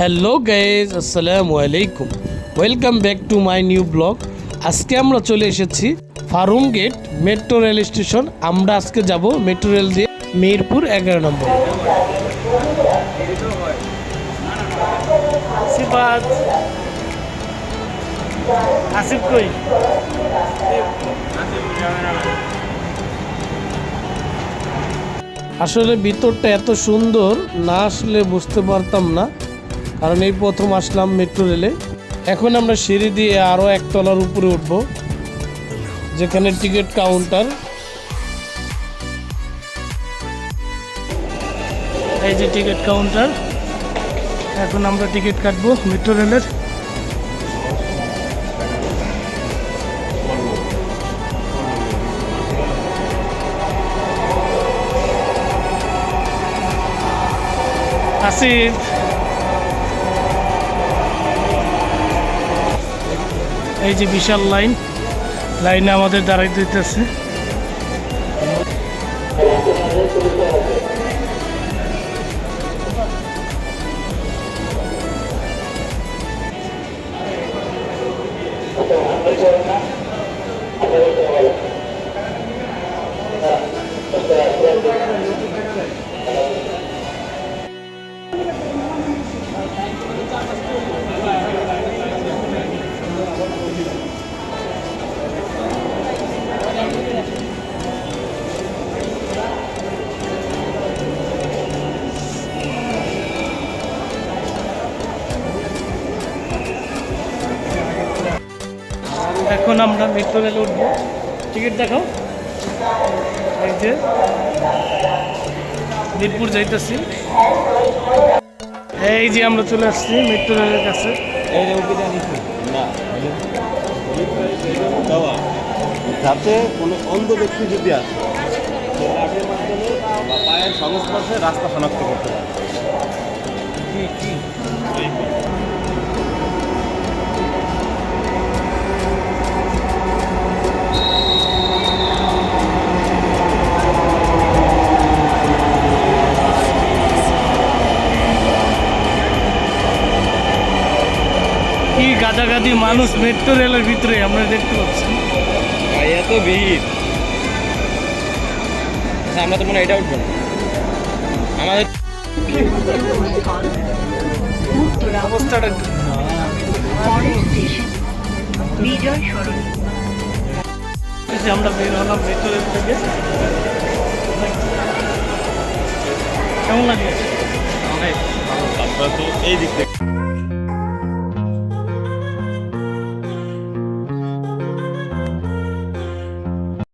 Hello guys আসসালামু আলাইকুম welcome back to my new vlog আজকে আমরা চলে এসেছি Farm Gate metro rail station আমরা আজকে যাব মেট্রো রেল দিয়ে মিরপুর এগারো নম্বর। আসিফ কই? আসলে ভিতরটা এত সুন্দর না আসলে বুঝতে পারতাম না। কারণ এই প্রথম আসলাম মেট্রো রেলে। এখন আমরা সিঁড়ি দিয়ে আরও একতলার উপরে উঠব, যেখানে টিকিট কাউন্টার। এই যে টিকিট কাউন্টার, এখন আমরা টিকিট কাটবো মেট্রো রেলের। আসিফ। এই যে বিশাল লাইন লাইনে আমাদের দাঁড়াই দিতেছে। এখন আমরা মেট্রো রেলে উঠবো। টিকিট দেখাও। এই যে মিরপুর যাইতেছি। এই যে আমরা চলে আসছি মেট্রো রেলের কাছে। যাতে কোনো অন্ধ ব্যক্তি যদি আসে মাধ্যমে বা পায়ের সংস্পর্শে রাস্তা শনাক্ত করতে পারে। কি গাদাগাদি মানুষ মেট্রো রেলের ভিতরে আমরা দেখতে পাচ্ছি। এত ভিড়। আচ্ছা, আমরা তো মনে হয় এটা উঠবো না। আমাদের অবস্থাটা আমরা বের হলাম মেট্রো রেল থেকে। কেমন লাগে তো এই দিক থেকে